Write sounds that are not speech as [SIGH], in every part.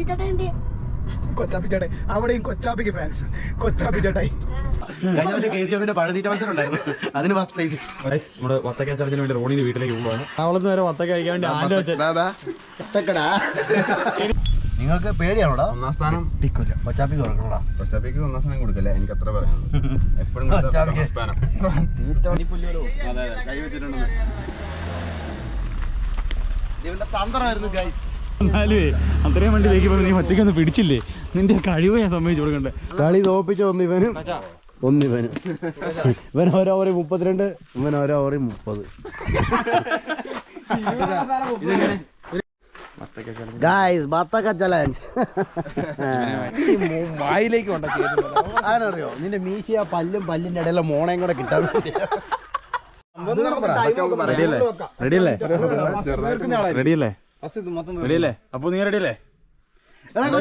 കൊച്ചാപ്പി ചേട്ടന്റെ കൊച്ചാപ്പി ചേട്ടായി അവിടെയും കൊച്ചാപ്പിക്ക് ഫാൻസ് കൊച്ചാപ്പി ചേട്ടായി കഴിഞ്ഞ പ്രാവശ്യം കെ സി എഫിന്റെ പഴനീറ്റ മത്സരം ഉണ്ടായിരുന്നു. അതിന് ഫസ്റ്റ് പ്രൈസ് നമ്മുടെ വത്തക്ക ചടങ്ങിന് വേണ്ടി റോണിന്റെ വീട്ടിലേക്ക് അവളത്ത് നേരെ വത്തക്ക കഴിക്കാൻ വേണ്ടി നിങ്ങൾക്ക് പേടിയാണോടാ? ഒന്നാം സ്ഥാനം കൊച്ചാപ്പിക്ക് കൊടുക്കണോടാ? കൊച്ചാപ്പിക്ക് ഒന്നാം സ്ഥാനം കൊടുക്കല്ലേ? എനിക്ക് അത്ര പറയാം. എപ്പോഴും കൊച്ചാപ്പിക്ക്. സ്ഥാനം. ഇവന്റെ തന്ത്രമായിരുന്നു ഗൈസ് എന്നാലുവേ അത്രയും വണ്ടി തേക്കുമ്പോ നീ ഒറ്റയ്ക്കൊന്ന് പിടിച്ചില്ലേ? നിന്റെ കഴിവ് ഞാൻ സമ്മതിച്ചു കൊടുക്കണ്ടേ. കളി തോപ്പിച്ച ഒന്ന് ഇവനും ഒന്ന് ഇവനും ഇവൻ ഓരോ ഓവറി മുപ്പത്തിരണ്ട് ഇവൻ ഓരോ ഓവറി മുപ്പത്. ഗായ്സ് ബത്തക്ക ചലഞ്ച് വായിലേക്ക് ആരറിയോ? നിന്റെ മീശിയ പല്ലും പല്ലിന്റെ ഇടയിലെ മോണയും കൂടെ കിട്ടാൻ റെഡിയല്ലേ? റെഡിയല്ലേ? റെഡിയല്ലേ? റെഡിയല്ലേ? അപ്പൊ നീ റെഡിയല്ലേ? ഞാൻ [LAUGHS]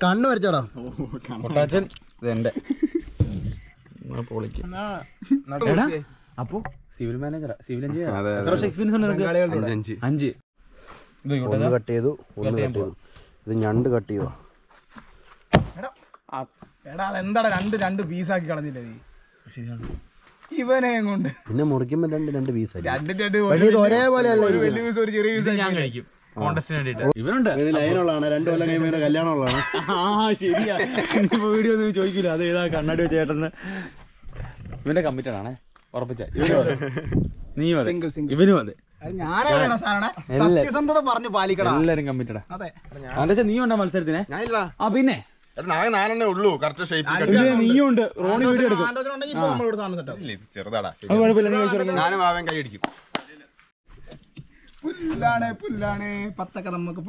[LAUGHS] കണ്ണ് വരച്ചോടാ. പൊട്ടാച്ചൻ ഇതെന്റെ അപ്പൊ സിവിൽ മാനേജറാ? സിവിൽ എഞ്ചിനീയർ എത്ര വർഷം എക്സ്പീരിയൻസ് ഉണ്ട് അഞ്ച്. ഒന്ന് കട്ട് ചെയ്തു ഒന്ന് കട്ട് ചെയ്തു. ഇത് ഞണ്ട് കട്ട് ചെയ്തോ എടാ അതെന്താടാ രണ്ട് രണ്ട് പീസാക്കി കളഞ്ഞില്ലേ നീ? ശരിയാണ്. ഇവനെ കൊണ്ട് പിന്നെ മുറിക്കുമ്പോ രണ്ട് രണ്ട് പീസ് രണ്ട് രണ്ട് പക്ഷേ ഇത് ഒരേപോലെ അല്ല ഒരു വലിയ പീസ് ഒരു ചെറിയ പീസ് ഞാൻ കഴിക്കും. കോണ്ടസ്റ്റിന് വേണ്ടിട്ട് ഇവനുണ്ട്. ലൈനുള്ളതാണ്. രണ്ടു കൊല്ലം കഴിയുമ്പോൾ കല്യാണമുള്ളതാണ്. ആ ശരിയാ. ഇനിയിപ്പോ വീഡിയോ ഒന്നും ചോദിക്കില്ല അത് ഏതാ കണ്ണാടി വെച്ച ചേട്ടന്? ഇവന്റെ കമ്മിറ്റഡ് ആണേ. ഉറപ്പിച്ച. ഇവനും അതെ. നീ അതെ. ഇവനും അതെ. ഞാനാണ് സാറാണ് സത്യസന്ധത പറഞ്ഞു എല്ലാരും കമ്മിറ്റഡാ അതെ. നീ ഉണ്ടോ മത്സരത്തിന്? ആ പിന്നെ? നാളെ നാലെണ്ണേ ഉള്ളൂ. കറക്റ്റ് ഷേപ്പ് നീയുണ്ട്. റോണി വീഡിയോ എടുക്കും. ചെറുതാടാ. ഞാനും ആവൻ കൈ അടിക്കും പുല്ലാണ് പുല്ലാണ്. പത്തൊക്കെ നമുക്ക്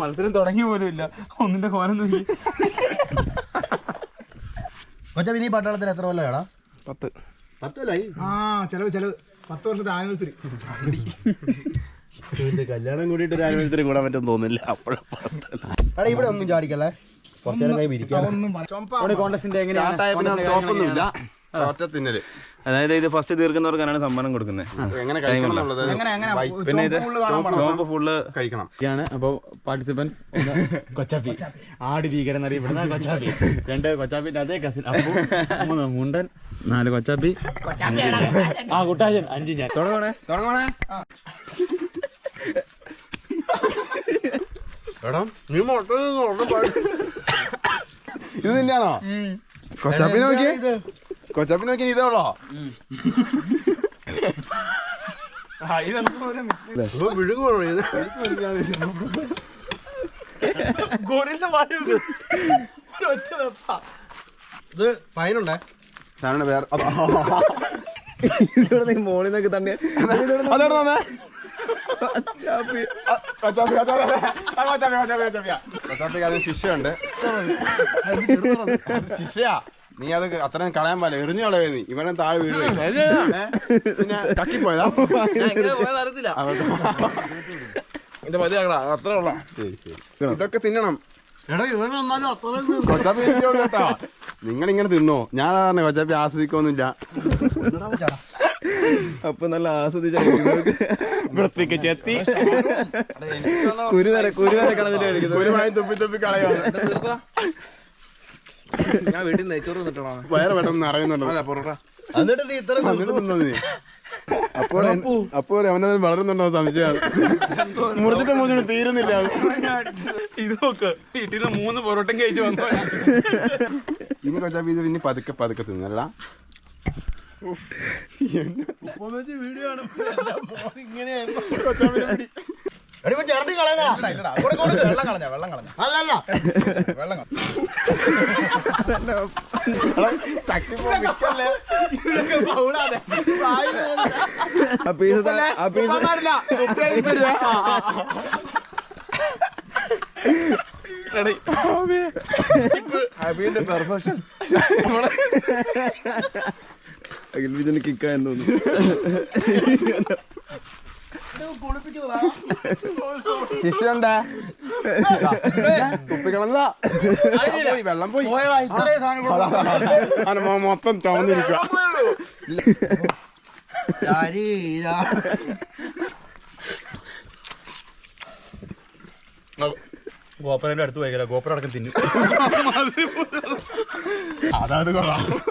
മത്സരം തുടങ്ങി പോലും ഇല്ല. ഒന്നിന്റെ കോലം നോക്കി കൊച്ചാ ഈ പട്ടാളത്തിൽ എത്ര കൊല്ലം പത്ത്. പത്ത് കൊല്ലായി? ആ ചെലവ് ചെലവ്. പത്ത് വർഷത്തെ ആനിവേഴ്സറി കല്യാണം കൂടിയിട്ട് ഒരു ആനിവേഴ്സറി കൂടാൻ പറ്റും തോന്നില്ല ഇവിടെ ഒന്നും ചാടിക്കല്ലേ? കുറച്ചേരം കൈ അതായത് ഇത് ഫസ്റ്റ് തീർക്കുന്നവർക്കാണ് സമ്മാനം കൊടുക്കുന്നത്. പിന്നെ ഇത് ചുവപ്പ് പുല്ല് കാണാൻ പാടില്ല. ചോമ്പ് ഫുള്ള് കഴിക്കണം. ാണ് അപ്പൊ പാർട്ടിസിപ്പൻസ് കൊച്ചാപ്പി. ആട് ഭീകരൻ എന്നറിയപ്പെടുന്ന [LAUGHS] കൊച്ചാപ്പി. രണ്ട് കൊച്ചാപ്പിന്റെ അതേ കസിൻ മൂന്ന് മുണ്ടൻ നാല് കൊച്ചാപ്പി ആ കുട്ടാശൻ അഞ്ച് ഞാൻ. തുടങ്ങണേ തുടങ്ങണേ [LAUGHS] എടാ നീ മുട്ട ഇത് തന്നെയാണോ? കൊച്ചാപ്പി നോക്കി കൊച്ചാപ്പി നോക്കി ഇതാണോ? ഇത്? ഫൈനുണ്ടേ സാറിന്റെ വേറെ മോളിൽ നിന്നൊക്കെ തന്നെ അതോടെ തന്നെ കൊച്ചാപ്പിക്ക് അതിന് ശിക്ഷയുണ്ട്. അത് ശിക്ഷയാ. നീ അത് അത്രയും കളയാൻ പാല എറിഞ്ഞു കളയാ നീ. ഇവനെ താഴെ വീട് പിന്നെ കക്കിപ്പോയതാ? ശരി ശരി. ഇതൊക്കെ തിന്നണം. കൊച്ചാപ്പി കേട്ടോ നിങ്ങൾ ഇങ്ങനെ തിന്നോ. ഞാൻ പറഞ്ഞ കൊച്ചാപ്പി ആസ്വദിക്കൊന്നുമില്ല അപ്പൊ നല്ല ആസ്വദിച്ച വൃത്തിക്ക് ചെത്തി. കുരു വരെ കുരു വരെ കളഞ്ഞിട്ട് തുപ്പി തുപ്പി കളയാണ് ഞാൻ വീട്ടിൽ നെയ്ച്ചോറ് നിട്ടണോ വയറ് പെട്ടെന്ന് അറിയുന്നുണ്ടോ അല്ല പൊറോട്ട. എന്നിട്ട് നീ ഇത്ര അപ്പോൾ അപ്പോൾ അവനത് വളരുന്നുണ്ടോ സംശയമാണ് മുറിച്ചിട്ട് മുറിച്ചിട്ട് തീരുന്നില്ല. അത്. ഇത് നോക്ക് വീട്ടിൽ നിന്ന് മൂന്ന് പൊറോട്ടം കഴിച്ചു വന്നു? ഇനി കൊച്ചാ ഇത് ഇനി പതുക്കെ പതുക്കെ തിന്നല്ല എടി, ചിരണ്ടി കളയുന്നതാ. വെള്ളം കളഞ്ഞ വെള്ളം കളഞ്ഞ. അല്ലല്ല. വെള്ളം കളഞ്ഞ. ആ പീസ് ആ പീസ് അബീന്റെ പെർഫെക്ഷൻ. ഇതിന് കിക്കാൻ തോന്നുന്നു. ശിഷ്യണ്ടാ കുപ്പികളല്ല പോയി വെള്ളം പോയി. ഇത്രയും സാധനം അതാ, അതാ, അതാ. അവന് മൊ- മൊത്തം ചുമന്നിരിക്കുക ഗോപുരന്റെ അടുത്ത് പോയിക്കല ഗോപുരം അടക്കം തിന്നു. അതാണ് കൊള്ളാം.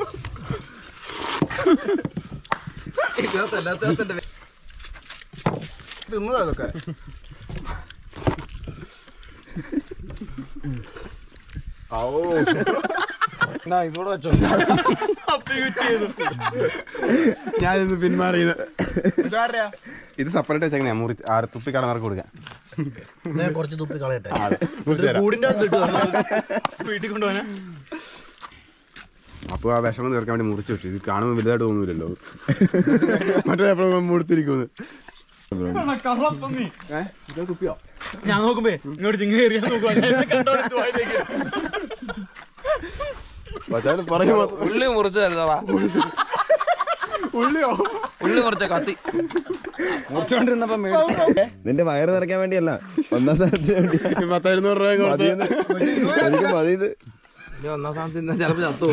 തിന്നതാ അതൊക്കെ ഞാനിന്ന് പിന്മാറിയത്. ഇത് സെപ്പറേറ്റ് വെച്ചേക്കണേ മുറി ആറ് തുപ്പി കടന്നവർക്ക് കൊടുക്കാം. കുറച്ച് തുപ്പി കളയട്ടെ. കൂടിന്റെ അടുത്ത് വീട്ടിൽ കൊണ്ടുപോകാൻ അപ്പൊ ആ വിഷമം തീർക്കാൻ വേണ്ടി മുറിച്ച് വെച്ചു. ഇത് കാണുമ്പോൾ വലുതായിട്ട് തോന്നൂലല്ലോ. മറ്റേ എപ്പോഴും മുടുത്തിരിക്കുന്നു തുപ്പിയോ ഞാൻ നോക്കുമ്പേ ഇങ്ങോട്ട് ചിങ്ങ കയറിയാ നോക്കുവാ. പറഞ്ഞു ഉള്ളി മുറിച്ചല്ലടാ ഉള്ളിയോ? ഉള്ളി മുറിച്ച കത്തി. മുറിച്ചോണ്ടിരുന്നപ്പോ നിന്റെ വയറ് നിറയ്ക്കാൻ വേണ്ടിയല്ല. ഒന്നാം സ്ഥാനത്തിന് വേണ്ടി. പത്തായിരുന്നൂറ് രൂപ എനിക്ക് മതി ഇത് ഒന്നാം സ്ഥാനത്ത് ചിലപ്പോ ചത്തു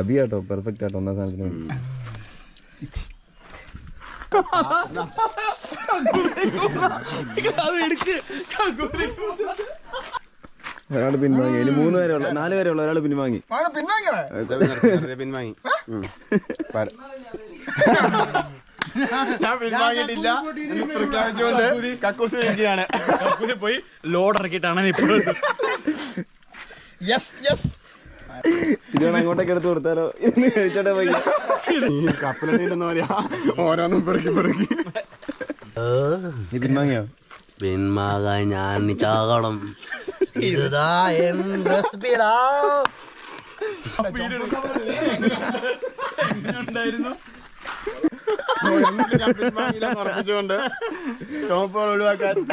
അബി കേട്ടോ പെർഫെക്റ്റ് ആട്ടോ ഒന്നാം സ്ഥാനത്തിന് വേണ്ടി. ഒരാൾ പിൻവാങ്ങി. ഇനി മൂന്ന് പേരെ ഉള്ള. നാല് പേരെ ഉള്ള. ഒരാൾ പിൻവാങ്ങി. പിൻവാങ്ങി ഞാൻ പിൻവാങ്ങിയിട്ടില്ല. പ്രഖ്യാപിച്ചുകൊണ്ട് കക്കൂസ് കഴിക്കുകയാണ് പോയി ലോഡ് ഇറക്കിയിട്ടാണ് ഇപ്പോൾ യെസ് യെസ് ഇതാണ് അങ്ങോട്ടേക്ക് എടുത്ത് കൊടുത്താലോ? ഇന്ന് കഴിച്ചോട്ടെ പോയി. ഓരോന്നും പെറുക്കി പെറുക്കി. പിൻവാങ്ങിയോ? പിന്മാകാൻ ഞാൻ ചാകണം. ഇതാ എൻ റെസിപ്പിടാ. ഒഴിവാക്കാൻ.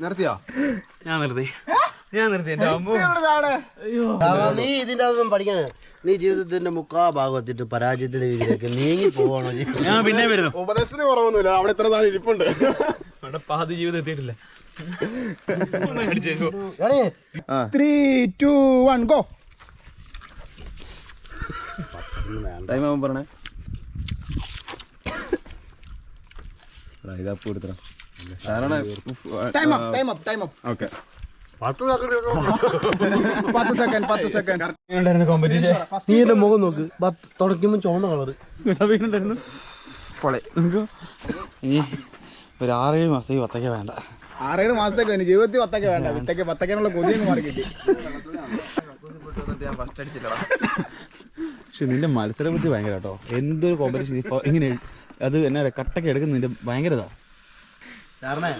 നിർത്തിയോ? ഞാൻ നിർത്തി. ഞാൻ നിർത്തി എന്റെ അമ്മ. നീ ഇതിന്റെ അതൊന്നും പഠിക്കാൻ നീ ജീവിതത്തിന്റെ മുക്കാ ഭാഗത്തിട്ട് പരാജയത്തിന്റെ രീതിയിലേക്ക് നീങ്ങി പോവാണോ ഞാൻ പിന്നെ വരുന്നു. ഉപദേശത്തിന് കുറവൊന്നുമില്ല. അവിടെ ഇത്ര താഴെ ഇരിപ്പുണ്ട്. അവിടെ പാതി ജീവിതം എത്തിയിട്ടില്ല. Three two one go time ആവുമ്പോ പറഞ്ഞേ എടാ, ഇതാ പൂ time up time up time up okay പത്ത് സെക്കൻഡ് പത്ത് സെക്കൻഡ് കോമ്പറ്റീഷൻ നീ എന്റെ മുഖം നോക്ക്. തുടയ്ക്കുമ്പോ ചുവന്ന കളറ് ഇനി ഒരു ആറേഴ് മാസം ഈ വത്തക്ക വേണ്ട. ആറേഴ് മാസത്തേക്ക് വേണ്ടി. ജീവിതത്തിൽ പത്തൊക്കെ വേണ്ട. വിത്തക്ക് പത്തൊക്കെയുള്ള കൊതിയൊന്നും മാറി കിട്ടി. പക്ഷെ നിന്റെ മത്സര ബുദ്ധി ഭയങ്കര കേട്ടോ. എന്തൊരു കോമ്പറ്റീഷൻ ഇങ്ങനെ അത് എന്നാ പറയാ, കട്ടൊക്കെ എടുക്കുന്നതിന്റെ ഭയങ്കരതാ ഭയങ്കര ഇതാ. കാരണേ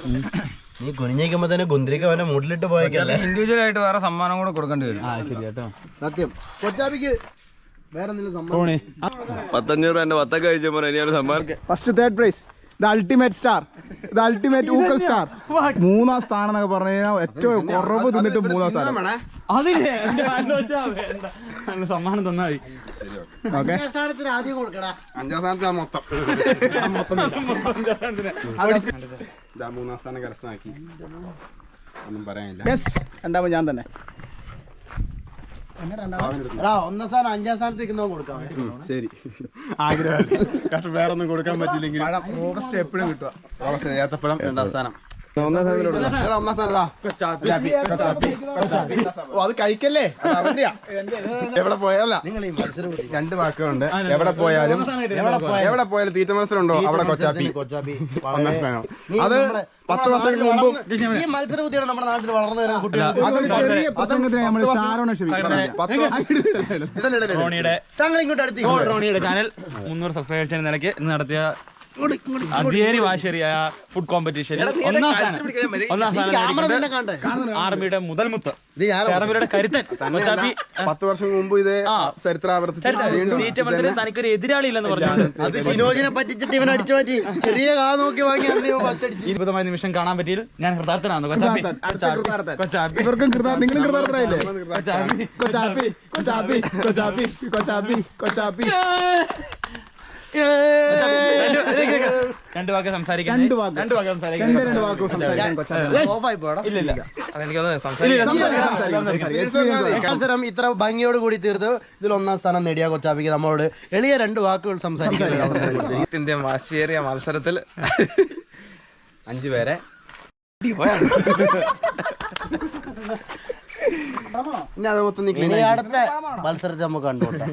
നീ കുനിഞ്ഞേക്കുമ്പോ തന്നെ ഗുന്ദ്രിക്ക് അവന്റെ മൂട്ടിലിട്ട് പോയേക്കല്ലേ? ഇൻഡിവിജ്വൽ ആയിട്ട് വേറെ സമ്മാനം കൂടെ കൊടുക്കേണ്ടി വരും. ആ ശരി കേട്ടോ. സത്യം. കൊച്ചാപ്പിക്ക് വേറെ സമ്മാനം? പത്തഞ്ഞൂറ് രൂപ കഴിച്ചപ്പോ first third prize the ultimate star the ultimate ഊക്കൽ star മൂന്നാം സ്ഥാനം എന്നൊക്കെ പറഞ്ഞു കഴിഞ്ഞാൽ ഏറ്റവും കുറവ് തിന്നിട്ട് മൂന്നാം സ്ഥാനം. അതില്ലേ? സമ്മാനം തന്നാ മതി. അഞ്ചാം സ്ഥാനത്തിന് ആദ്യം കൊടുക്കടാ. അഞ്ചാം സ്ഥാനത്ത് ആ മൊത്തം ആ മൊത്തം ഇതാ മൂന്നാം സ്ഥാനം കരസ്ഥമാക്കി. ഒന്നും പറയാനില്ല. രണ്ടാമത് ഞാൻ തന്നെ. എടാ ഒന്നാം സ്ഥാനം അഞ്ചാം സ്ഥാനത്ത് നിൽക്കുന്നവൻ കൊടുക്കാം. ശരി. ആഗ്രഹം കാരണം വേറെ ഒന്നും കൊടുക്കാൻ പറ്റില്ലെങ്കിൽ ഓഗസ്റ്റ് എപ്പോഴും കിട്ടുക ഓഗസ്റ്റ് ഏത്തപ്പഴം രണ്ടാം സ്ഥാനം. ഒന്നാം സ്ഥാനത്തിലോട്ട് എടാ, ഒന്നാം സ്ഥാനത്താ. ഓ അത് കഴിക്കല്ലേ. എവിടെ പോയാലല്ല രണ്ട് വാക്കുകളുണ്ട്. എവിടെ പോയാലും എവിടെ പോയാലും. തീറ്റ മത്സരം ഉണ്ടോ അവിടെ കൊച്ചാപ്പി കൊച്ചാപ്പി ഒന്നാം സ്ഥാനം. അത് പത്ത് വർഷങ്ങൾക്ക് മുമ്പ് ഈ മത്സര ബുദ്ധിയാണ് നമ്മുടെ നാട്ടിൽ വളർന്നു വരുന്ന കുട്ടികൾ ഞങ്ങൾ ഇങ്ങോട്ട് അടുത്ത് റോണിയുടെ ചാനൽ മുന്നൂറ് സബ്സ്ക്രൈബേഴ്സ് നിലയ്ക്ക് ഇന്ന് നടത്തിയ അതേരി വാശേരിയായ ഫുഡ് കോമ്പറ്റീഷൻ ഒന്നാം സ്ഥാനം. ഒന്നാം സ്ഥാനം ആർമിയുടെ മുതൽമുത്ത്. മുത്ത് ആർമിയുടെ കരുത്തൻ. പത്ത് വർഷം മുമ്പ് ഇത് ചരിത്രാവർത്തിച്ചു തനിക്കൊരു എതിരാളി ഇല്ലെന്ന് പറഞ്ഞു പറ്റിച്ചിട്ട് ഇവൻ അടിച്ചു മാറ്റി. ചെറിയ കാ നോക്കി വാങ്ങി അത്ഭുതമായ നിമിഷം കാണാൻ പറ്റിയിൽ ഞാൻ ഹൃദാർത്ഥനാണ് ഇവർക്കും നിങ്ങളും കൊച്ചാപ്പി. കൊച്ചാപ്പി. കൊച്ചാപ്പി. കൊച്ചാപ്പി. കൊച്ചാപ്പി. കൊച്ചാപ്പി. രണ്ട് വാക്ക് രണ്ട് വാക്ക്. രണ്ട് വാക്ക് രണ്ട് രണ്ട് വാക്ക് സംസാരിക്കാൻ സംസാരിക്കാം സംസാരിക്കാം, സംസാരിക്കാം, സംസാരിക്കാം. മത്സരം ഇത്ര ഭംഗിയോട് കൂടി തീർത്ത് ഇതിൽ ഒന്നാം സ്ഥാനം നേടിയ കൊച്ചാപിക്ക് നമ്മളോട് എളിയ രണ്ട് വാക്കുകൾ സംസാരിക്കാൻ ഇന്ത്യൻ വാശിയേറിയ മത്സരത്തിൽ അഞ്ചു പേരെ. ഇനി അത് മൊത്തം അടുത്ത മത്സരത്തെ നമുക്ക് കണ്ടുകൊണ്ടാ